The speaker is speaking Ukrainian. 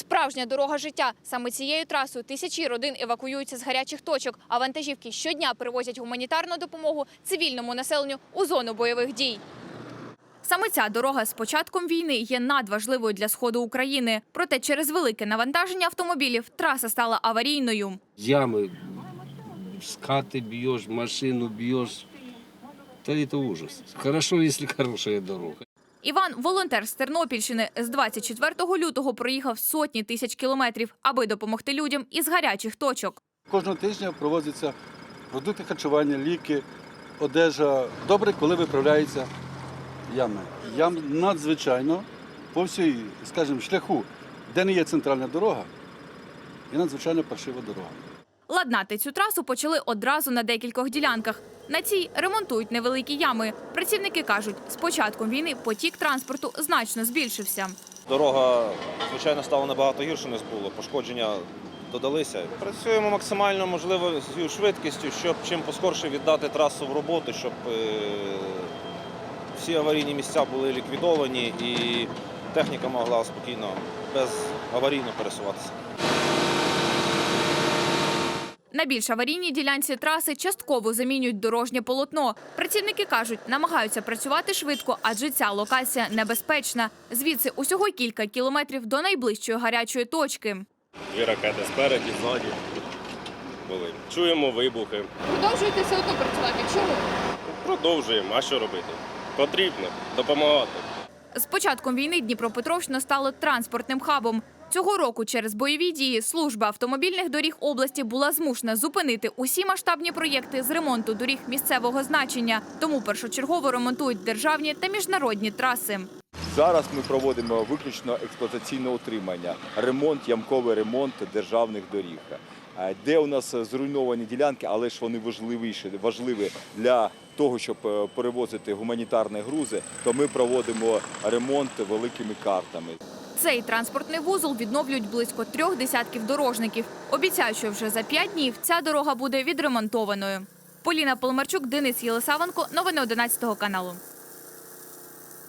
Справжня дорога життя. Саме цією трасою тисячі родин евакуюються з гарячих точок, а вантажівки щодня привозять гуманітарну допомогу цивільному населенню у зону бойових дій. Саме ця дорога з початком війни є надважливою для сходу України. Проте через велике навантаження автомобілів траса стала аварійною. ямы, скаты бьешь, машину бьешь. Да это ужас. Хорошо, если хорошая дорога. Іван, волонтер з Тернопільщини, з 24 лютого проїхав сотні тисяч кілометрів, аби допомогти людям із гарячих точок. Кожного тижня проводяться продукти харчування, ліки, одежа. Добре, коли виправляються ями. Ям надзвичайно по всій, скажімо, шляху, де не є центральна дорога, є надзвичайно паршива дорога. Ладнати цю трасу почали одразу на декількох ділянках. На цій ремонтують невеликі ями. Працівники кажуть, з початком війни потік транспорту значно збільшився. Дорога, звичайно, стала набагато гірше, ніж було. Пошкодження додалися. Працюємо максимально можливою швидкістю, щоб чим поскорше віддати трасу в роботу, щоб е, всі аварійні місця були ліквідовані і техніка могла спокійно, безаварійно пересуватися. На більш аварійній ділянці траси частково замінюють дорожнє полотно. Працівники кажуть, намагаються працювати швидко, адже ця локація небезпечна. Звідси усього кілька кілометрів до найближчої гарячої точки. Дві ракети спереді, ззаді були. Чуємо вибухи. Продовжуєте все одно працювати. Чому? Продовжуємо. А що робити? Потрібно допомагати. З початком війни Дніпропетровщина стало транспортним хабом. Цього року через бойові дії служба автомобільних доріг області була змушена зупинити усі масштабні проєкти з ремонту доріг місцевого значення. Тому першочергово ремонтують державні та міжнародні траси. Зараз ми проводимо виключно експлуатаційне утримання, ремонт, ямковий ремонт державних доріг. Е, Де у нас зруйновані ділянки, але ж вони важливіші, важливі для того, щоб е, перевозити гуманітарні грузи, то ми проводимо ремонт великими картами. Цей транспортний вузол відновлюють близько трьох десятків дорожників. Обіцяють, що вже за п'ять днів ця дорога буде відремонтованою. Поліна Полмарчук, Денис Єлисавенко. Новини 11 каналу.